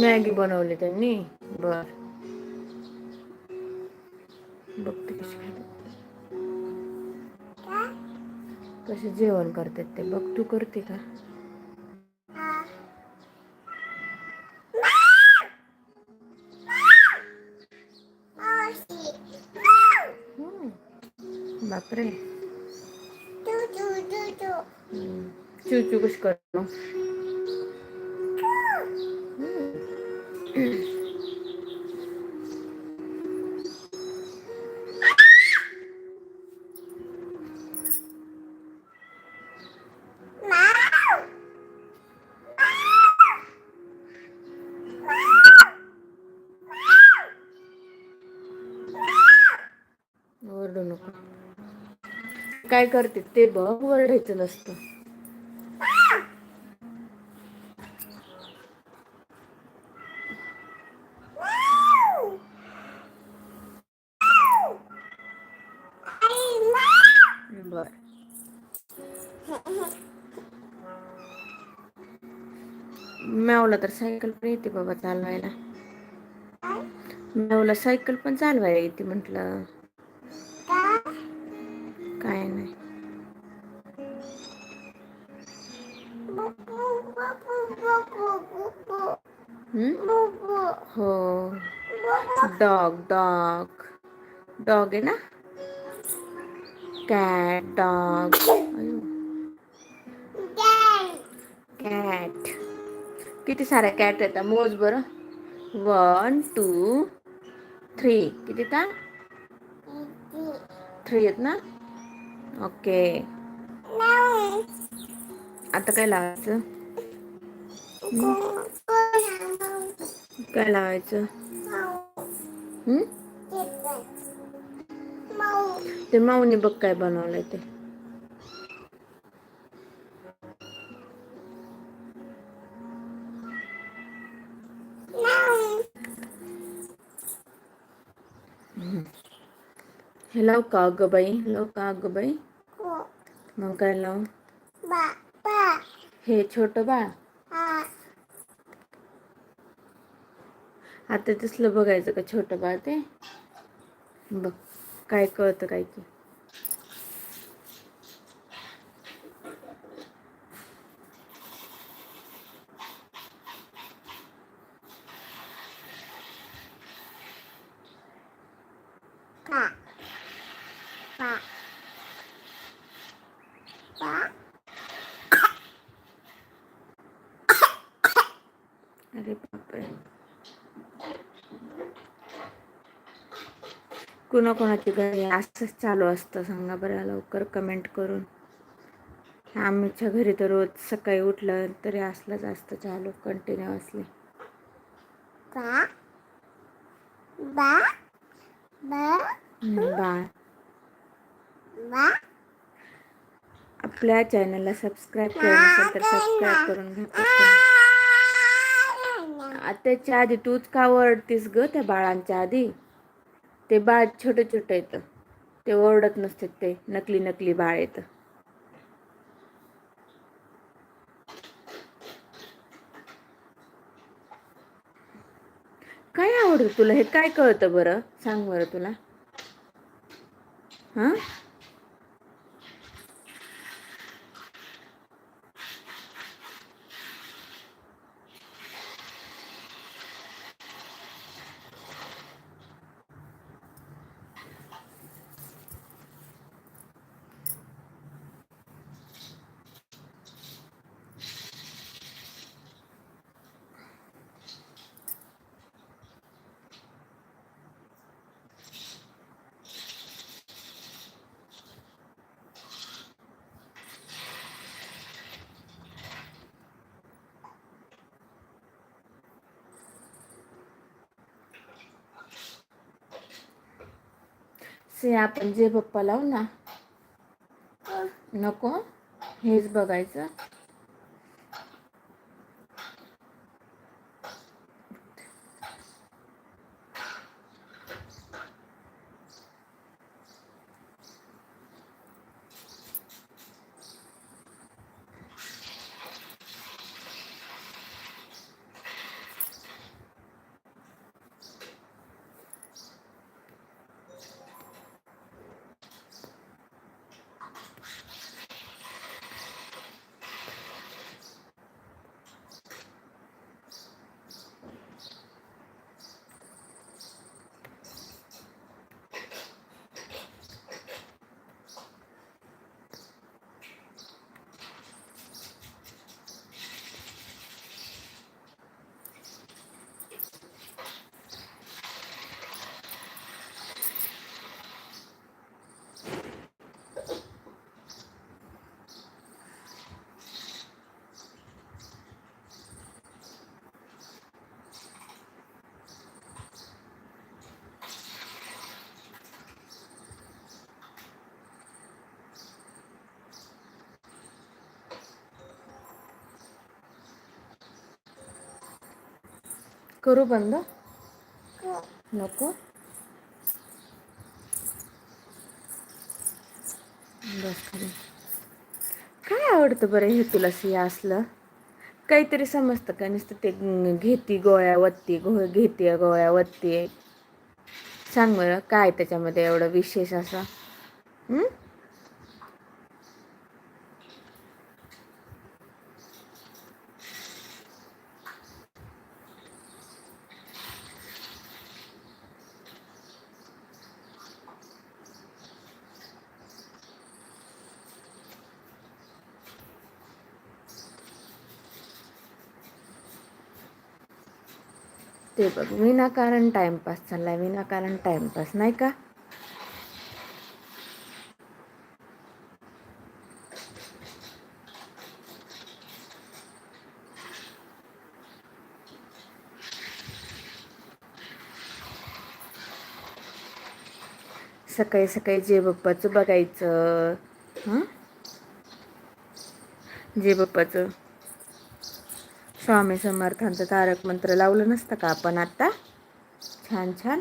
Maggi बनवली त्यांनी. बर. बघते कशी. कसे जेवण करतात ते. बघ तू करते का. बापरे. चू चू कशी करतो? काय करते? ते बघ ओरडायचं नसतं. बर. मेवला तर सायकल पण येते बाबा चालवायला. मेवला सायकल पण चालवायला येते म्हटलं. काय नाही. हो. Dog dog. डॉग आहे ना? कॅट डॉग कॅट किती साऱ्या कॅट येतात मोज बरं. वन टू थ्री किती का थ्री आहेत ना? ओके आता काय लावायचं? काय लावायचं? ते माऊनी बघ काय बनवलंय ते. हे लाव का अगं बाई लाव का अगं बाई. मग काय लाव? हे छोट बाळ. आता दिसलं बघायचं का छोट बाळ ते? बघ. काय कळतं काय की अरे बापरे कुणाकुणाची घरी. असंच चालू असतं. सांगा बरं लवकर कमेंट करून. आमच्या घरी तर रोज सकाळी उठलं तरी असलंच असतं चालू कंटिन्युअसली बाळ आपल्या चॅनलला सबस्क्राईब केलं नसेल तर सबस्क्राईब करून घ्या. त्याच्या आधी तूच का ओरडतीस ग त्या बाळांच्या आधी? ते बाळ छोटं छोटं येतं. ते ओरडत नसते ते नकली नकली बाळ येतं. काय आवडतं तुला? हे काय कळतं बरं? सांग बरं तुला. हां? से आपण जे पप्पा लावू ना. नको. हेच बघायचं. करू बंद? नको. बस खाली. काय आवडतं बरं हे तुला सिया असलं? काहीतरी समजतं का नुसतं ते घेती गोळ्या वत्ती गो घेते गोळ्या वत्ती? सांग बरं काय त्याच्यामध्ये एवढं विशेष असं? ते बघ विनाकारण टाइमपास चाललाय विनाकारण टाइमपास नाही का? सकाळी सकाळी जे बाप्पाचं बघायचं हां? जे बाप्पाचं स्वामी समर्थांचं तारक मंत्र लावलं नसतं का आपण आत्ता छान छान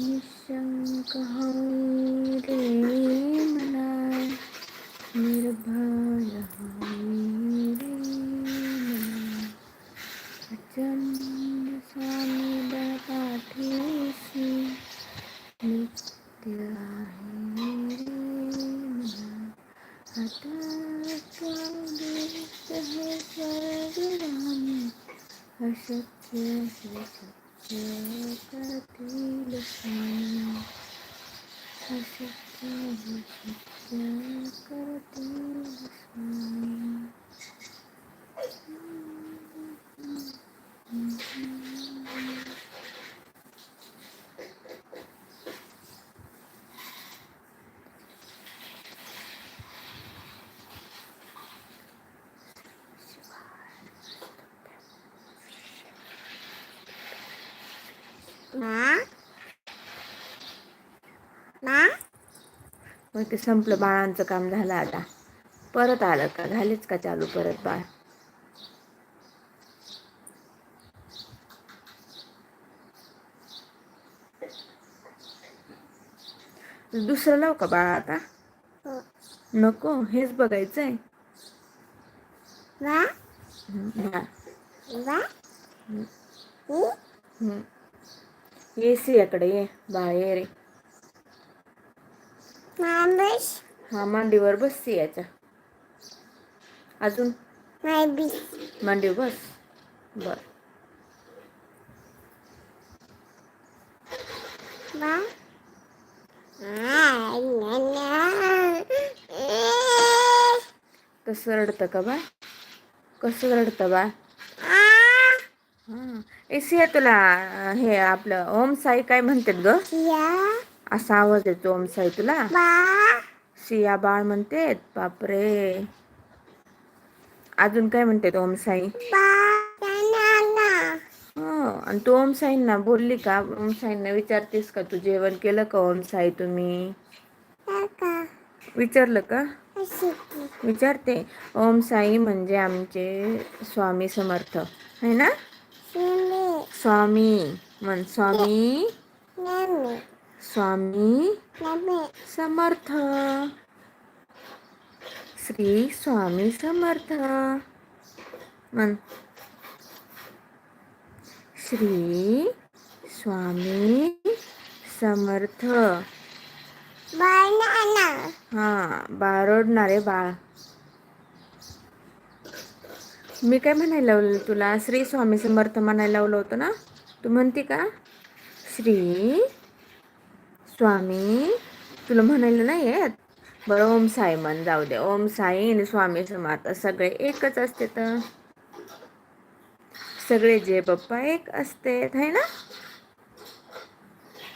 निशंक हवी रे मना निर्भय हवी रे मना अचंद स्वामी पाठीशी नित्य आहे रे मना आता स्वादेश हे स्वर्गरामी अशक्य हे सत्य करतील स्वामी अशक्य हे सत्य करतील मग ते संपलं बाळांचं काम झालं आता. परत आलं का? झालेच का चालू परत बाळ? दुसरं लाव का बाळ आता? नको हेच बघायचंय. ये सियाकडे ये बाळ ये रे हा मांडीवर बस सियाच्या अजून मांडीवर बस बर कसं रडतं का बा कसं रडतं बा ए सिया तुला हे आपलं ओम साई काय म्हणतात ग? असा आवाज येतो ओम साई तुला? सिया बाळ म्हणतेत बापरे. अजून काय म्हणतात ओम साई? आणि तू ओम साईंना बोलली का? ओम साईंना विचारतेस का तू जेवण केलं का ओम साई तुम्ही? विचारलं का? विचारते. ओम साई म्हणजे आमचे स्वामी समर्थ है ना? स्वामी. म्हण स्वामी. स्वामी. समर्थ. श्री स्वामी समर्थ. म्हण श्री स्वामी समर्थ. हा बाळ रडणारे बाळ. मी काय म्हणायला लावलं तुला? श्री स्वामी समर्थ म्हणायला लावलं होतं ना? तू म्हणते का? श्री स्वामी तुला म्हणायला नाही येत? बरं ओम साई म्हण जाऊ दे. ओम साई आणि स्वामी समर्थ सगळे एकच असते तर सगळे जे बाप्पा एक असते है ना?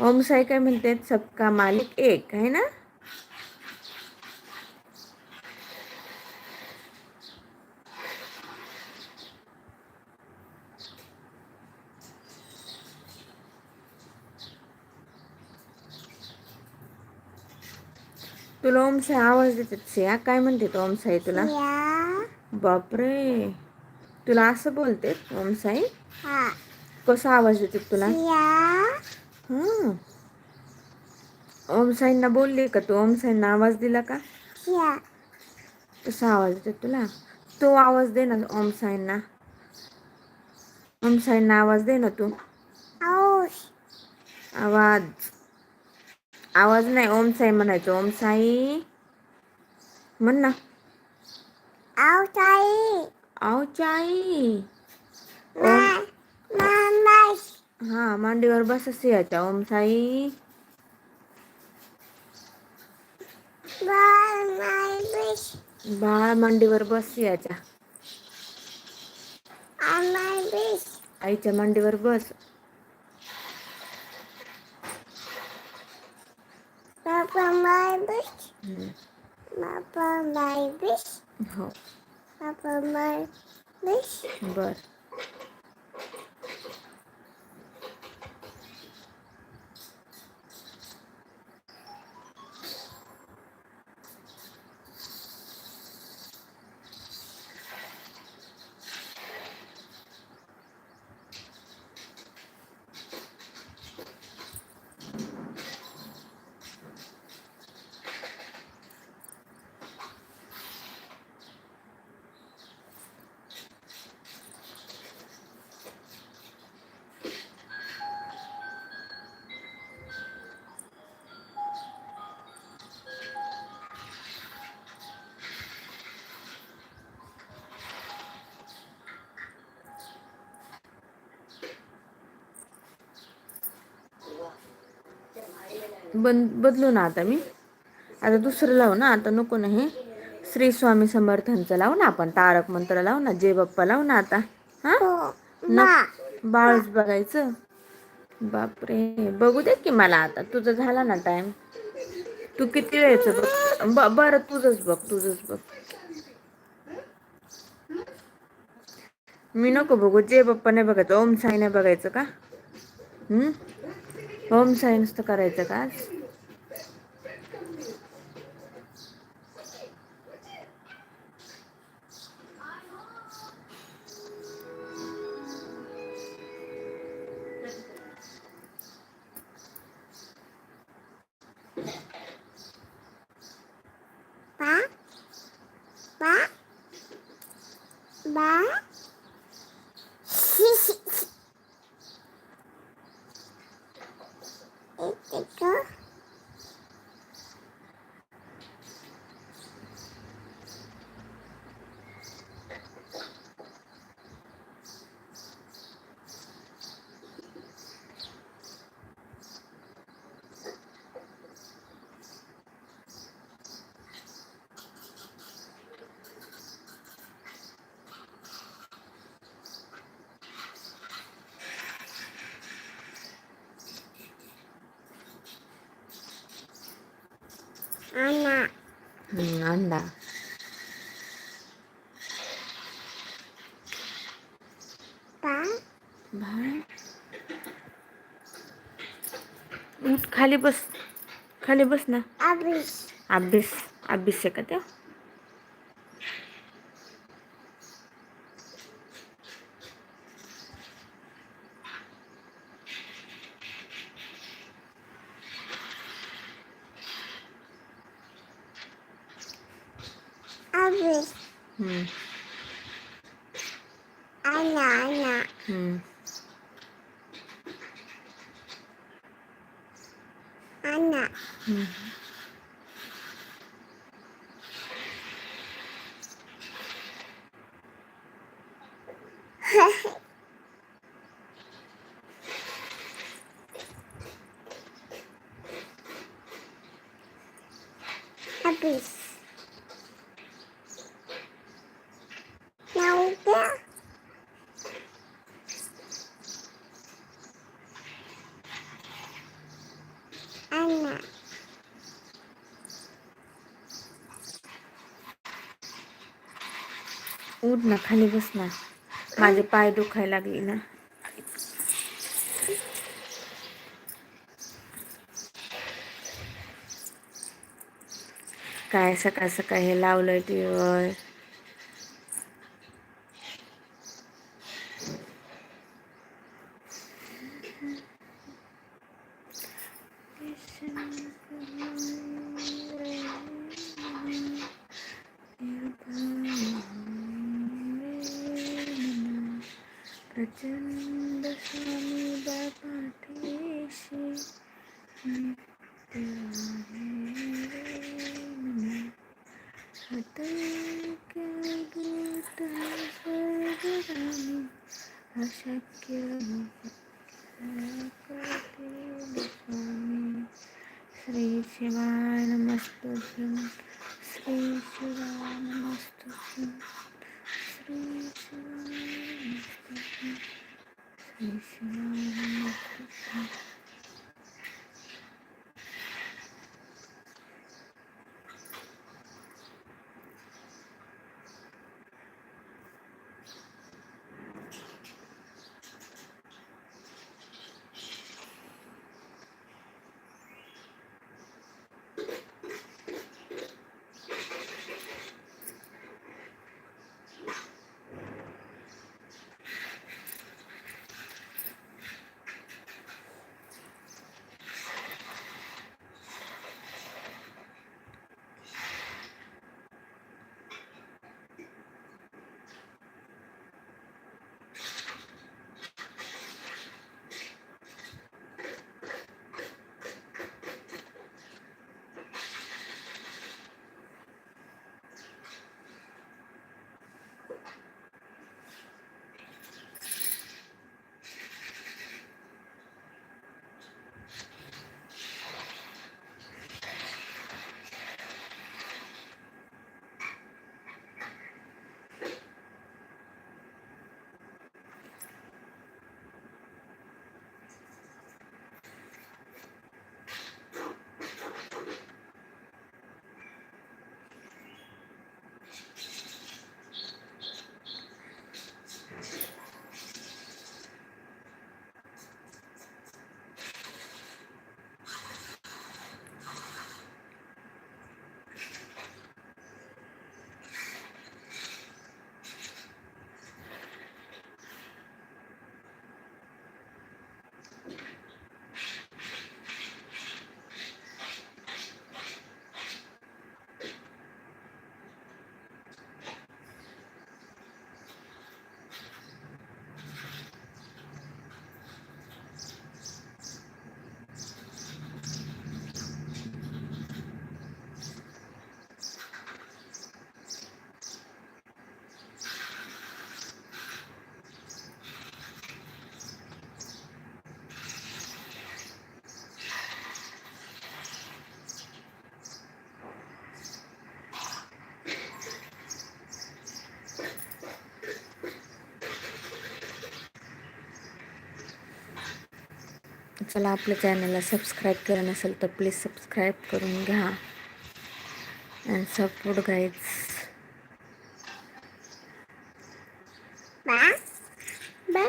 ओम साई काय म्हणते सबका मालिक एक है ना? तुला ओमसाई आवाज देते. सिया काय म्हणते तो ओमसाई तुला? बापरे. तुला असं बोलते ओमसाई? कसा आवाज देते तुला? ओमसाईंना बोलली का तू? ओमसाईंना आवाज दिला का? तसा आवाज देते तुला? तो आवाज दे ना ओमसाईंना. ओमसाईंना आवाज दे ना तू. आवाज. आवाज नाही ओमसाई म्हणायचं. ओमसाई म्हण ना. मा मामाश हा मांडीवर बस सियाच्या बाळ मायबिश बाळ मांडीवर बस सियाच्या आईच्या मांडीवर बस. बाबा मायबिश हम्म. बाबा बंद बदलू ना आता मी. आता दुसरं लावू ना आता नको ना हे. श्री स्वामी समर्थांचं लावू ना आपण तारक मंत्र लावू ना जय बाप्पा लावू ना आता. हा? हो न बाळच बघायचं. बापरे बघू दे की मला आता तुझं झाला ना टाइम तू किती वेळचं बघ बरं तुझंच बघ तुझंच बघ. मी नको बघू जे बाप्पा नाही बघायचं ओम साई नाही बघायचं का? हम्म? ओम साई नुसतं करायचं का आज? बा बा बा इतकं आणा बाळ उठ खाली बस खाली बस ना अभ्यास अभ्यास आहे का त्या अभिष हम्म, आणा आणा हम्म. आणा अभिष नव्हत्या आणा उठ ना खाली बस ना माझे पाय दुखायला लागले ना. काय सकाळ सकाळ हे लावलंय टीव्हीवर अशक्य स्वामी चला आपल्या चॅनलला सबस्क्राईब केलं नसेल तर प्लीज सबस्क्राईब करून घ्या. अँड सपोर्ट गाईज बा बा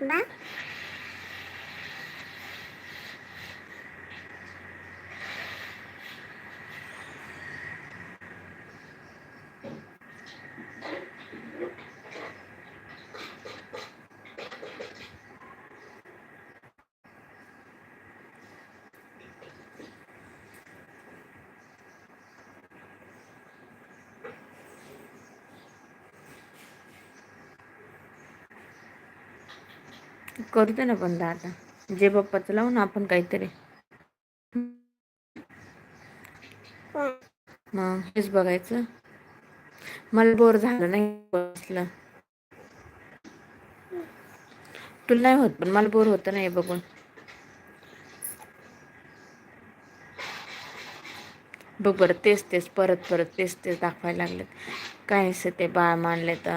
बा करू दे ना बंद आता जे बाप्पाचं लावू ना आपण काहीतरी. मग हेच बघायचं. मला बोर झालं नाही बसलं. तुला नाही होत पण मला बोर होतं नाही बघून. बघ बरं तेच तेच परत परत तेच तेच दाखवायला लागलेत. काय असं ते बाळ मानले तर